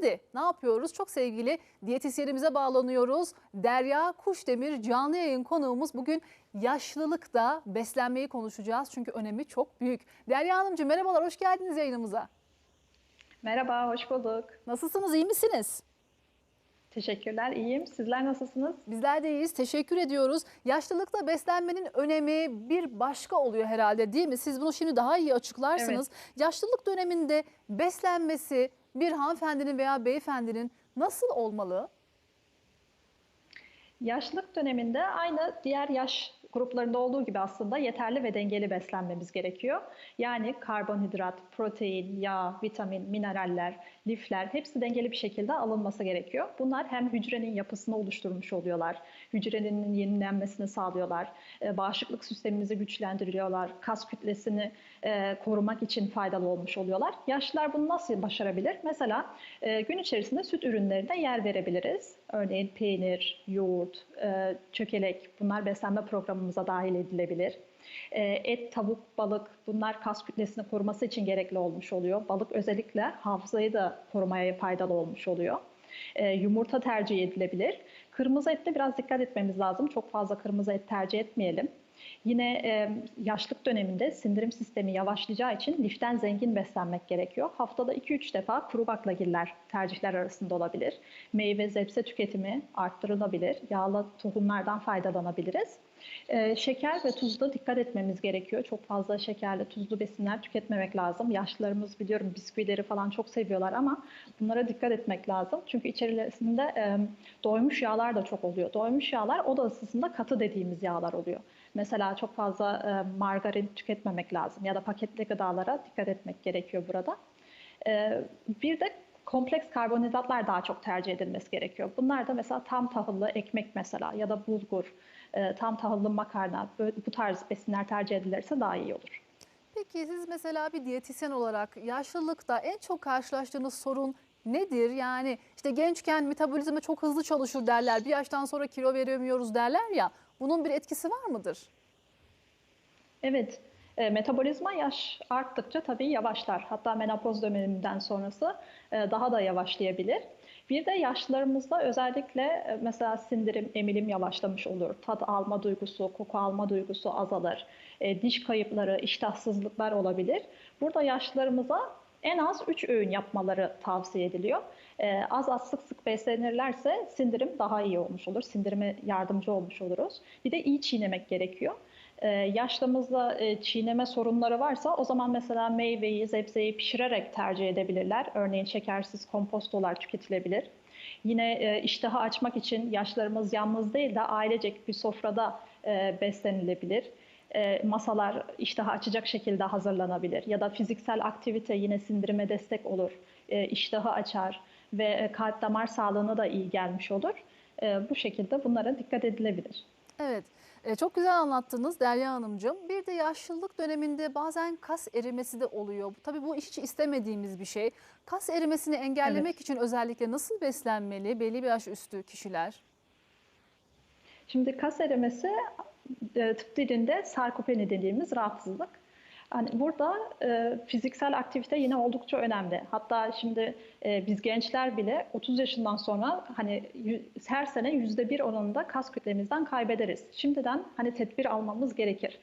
Şimdi ne yapıyoruz? Çok sevgili diyetisyenimize bağlanıyoruz. Derya Kuşdemir canlı yayın konuğumuz. Bugün yaşlılıkta beslenmeyi konuşacağız. Çünkü önemi çok büyük. Derya Hanımcığım merhabalar, hoş geldiniz yayınımıza. Merhaba, hoş bulduk. Nasılsınız, iyi misiniz? Teşekkürler, iyiyim. Sizler nasılsınız? Bizler de iyiyiz, teşekkür ediyoruz. Yaşlılıkta beslenmenin önemi bir başka oluyor herhalde değil mi? Siz bunu şimdi daha iyi açıklarsınız. Yaşlılık döneminde beslenmesi bir hanımefendinin veya beyefendinin nasıl olmalı? Yaşlılık döneminde aynı diğer yaş gruplarında olduğu gibi aslında yeterli ve dengeli beslenmemiz gerekiyor. Yani karbonhidrat, protein, yağ, vitamin, mineraller, lifler hepsi dengeli bir şekilde alınması gerekiyor. Bunlar hem hücrenin yapısını oluşturmuş oluyorlar, hücrenin yenilenmesini sağlıyorlar, e, bağışıklık sistemimizi güçlendiriyorlar, kas kütlesini e, korumak için faydalı olmuş oluyorlar. Yaşlılar bunu nasıl başarabilir? Mesela e, gün içerisinde süt ürünlerine yer verebiliriz. Örneğin peynir, yoğurt, e, çökelek bunlar beslenme programımıza dahil edilebilir. E, et, tavuk, balık bunlar kas kütlesini koruması için gerekli olmuş oluyor. Balık özellikle hafızayı da korumaya faydalı olmuş oluyor. E, yumurta tercih edilebilir. Kırmızı ette biraz dikkat etmemiz lazım. Çok fazla kırmızı et tercih etmeyelim. Yine e, yaşlık döneminde sindirim sistemi yavaşlayacağı için liften zengin beslenmek gerekiyor. Haftada 2-3 defa kuru baklagiller tercihler arasında olabilir. Meyve, zepse tüketimi arttırılabilir. Yağlı tohumlardan faydalanabiliriz. E, şeker ve tuzda dikkat etmemiz gerekiyor. Çok fazla şekerli, tuzlu besinler tüketmemek lazım. Yaşlılarımız biliyorum bisküvileri falan çok seviyorlar ama bunlara dikkat etmek lazım. Çünkü içerisinde e, doymuş yağlar da çok oluyor. Doymuş yağlar o da aslında katı dediğimiz yağlar oluyor. Mesela çok fazla e, margarin tüketmemek lazım ya da paketli gıdalara dikkat etmek gerekiyor burada. E, bir de kompleks karbonhidratlar daha çok tercih edilmesi gerekiyor. Bunlar da mesela tam tahıllı ekmek mesela ya da bulgur, e, tam tahıllı makarna bu tarz besinler tercih edilirse daha iyi olur. Peki siz mesela bir diyetisyen olarak yaşlılıkta en çok karşılaştığınız sorun nedir? Yani işte gençken metabolizma çok hızlı çalışır derler. Bir yaştan sonra kilo veremiyoruz derler ya. Bunun bir etkisi var mıdır? Evet, e, metabolizma yaş arttıkça tabii yavaşlar. Hatta menopoz döneminden sonrası e, daha da yavaşlayabilir. Bir de yaşlılarımızda özellikle e, mesela sindirim, emilim yavaşlamış olur. Tat alma duygusu, koku alma duygusu azalır. E, diş kayıpları, iştahsızlıklar olabilir. Burada yaşlılarımıza en az 3 öğün yapmaları tavsiye ediliyor. Ee, az az sık sık beslenirlerse sindirim daha iyi olmuş olur. Sindirime yardımcı olmuş oluruz. Bir de iyi çiğnemek gerekiyor. Ee, yaşlımızda e, çiğneme sorunları varsa o zaman mesela meyveyi, sebzeyi pişirerek tercih edebilirler. Örneğin şekersiz kompostolar tüketilebilir. Yine e, iştahı açmak için yaşlarımız yalnız değil de ailecek bir sofrada e, beslenilebilir e, masalar iştahı açacak şekilde hazırlanabilir. Ya da fiziksel aktivite yine sindirime destek olur, e, iştahı açar ve e, kalp damar sağlığına da iyi gelmiş olur. E, bu şekilde bunlara dikkat edilebilir. Evet. e, Çok güzel anlattınız Derya Hanımcığım. Bir de yaşlılık döneminde bazen kas erimesi de oluyor. Tabii bu hiç istemediğimiz bir şey. Kas erimesini engellemek Evet. için özellikle nasıl beslenmeli belli bir yaş üstü kişiler? Şimdi kas erimesi e, tıp dilinde sarkopeni dediğimiz rahatsızlık. Hani burada e, fiziksel aktivite yine oldukça önemli. Hatta şimdi e, biz gençler bile 30 yaşından sonra hani her sene yüzde bir oranında kas kütlemizden kaybederiz. Şimdiden hani tedbir almamız gerekir.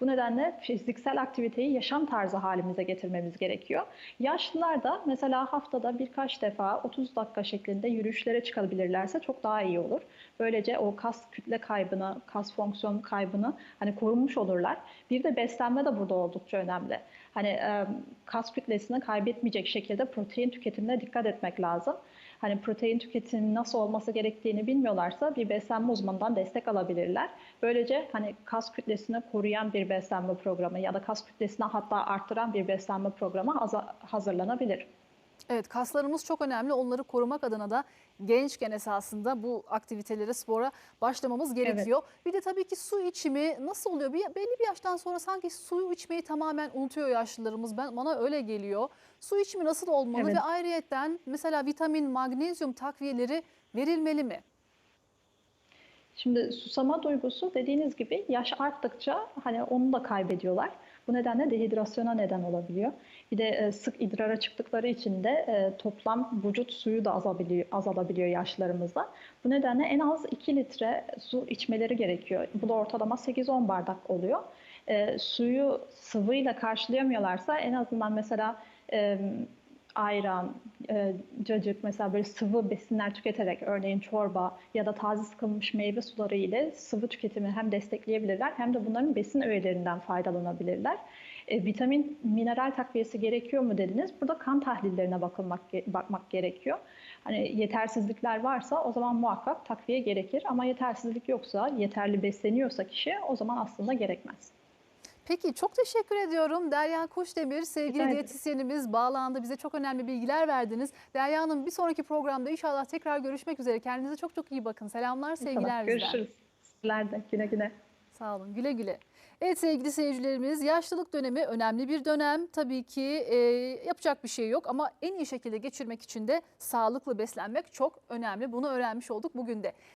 Bu nedenle fiziksel aktiviteyi yaşam tarzı halimize getirmemiz gerekiyor. Yaşlılar da mesela haftada birkaç defa 30 dakika şeklinde yürüyüşlere çıkabilirlerse çok daha iyi olur. Böylece o kas kütle kaybını, kas fonksiyon kaybını hani korunmuş olurlar. Bir de beslenme de burada oldukça önemli. Hani kas kütlesini kaybetmeyecek şekilde protein tüketimine dikkat etmek lazım. Hani protein tüketimi nasıl olması gerektiğini bilmiyorlarsa bir beslenme uzmanından destek alabilirler. Böylece hani kas kütlesini koruyan bir beslenme programı ya da kas kütlesini hatta arttıran bir beslenme programı hazırlanabilir. Evet kaslarımız çok önemli. Onları korumak adına da gençken esasında bu aktivitelere, spora başlamamız gerekiyor. Bir de tabii ki su içimi nasıl oluyor? Bir, belli bir yaştan sonra sanki suyu içmeyi tamamen unutuyor yaşlılarımız. Ben Bana öyle geliyor. Su içimi nasıl olmalı Evet. ve ayrıyetten mesela vitamin, magnezyum takviyeleri verilmeli mi? Şimdi susama duygusu dediğiniz gibi yaş arttıkça hani onu da kaybediyorlar. Bu nedenle dehidrasyona neden olabiliyor. Bir de e, sık idrara çıktıkları için de e, toplam vücut suyu da azalabiliyor, azalabiliyor yaşlarımızda. Bu nedenle en az 2 litre su içmeleri gerekiyor. Bu da ortalama 8-10 bardak oluyor. E, suyu sıvıyla karşılayamıyorlarsa en azından mesela ayran, e, cacık mesela böyle sıvı besinler tüketerek örneğin çorba ya da taze sıkılmış meyve suları ile sıvı tüketimi hem destekleyebilirler hem de bunların besin öğelerinden faydalanabilirler. E, vitamin, mineral takviyesi gerekiyor mu dediniz. Burada kan tahlillerine bakılmak bakmak gerekiyor. Hani yetersizlikler varsa o zaman muhakkak takviye gerekir ama yetersizlik yoksa, yeterli besleniyorsa kişi o zaman aslında gerekmez. Peki çok teşekkür ediyorum. Derya Kuşdemir sevgili Rica diyetisyenimiz bağlandı. Bize çok önemli bilgiler verdiniz. Derya Hanım bir sonraki programda inşallah tekrar görüşmek üzere. Kendinize çok çok iyi bakın. Selamlar, sevgiler İnşallah. bizden. Görüşürüz. Sizler de güle güle. Sağ olun güle güle. Evet sevgili seyircilerimiz yaşlılık dönemi önemli bir dönem. Tabii ki e, yapacak bir şey yok ama en iyi şekilde geçirmek için de sağlıklı beslenmek çok önemli. Bunu öğrenmiş olduk bugün de.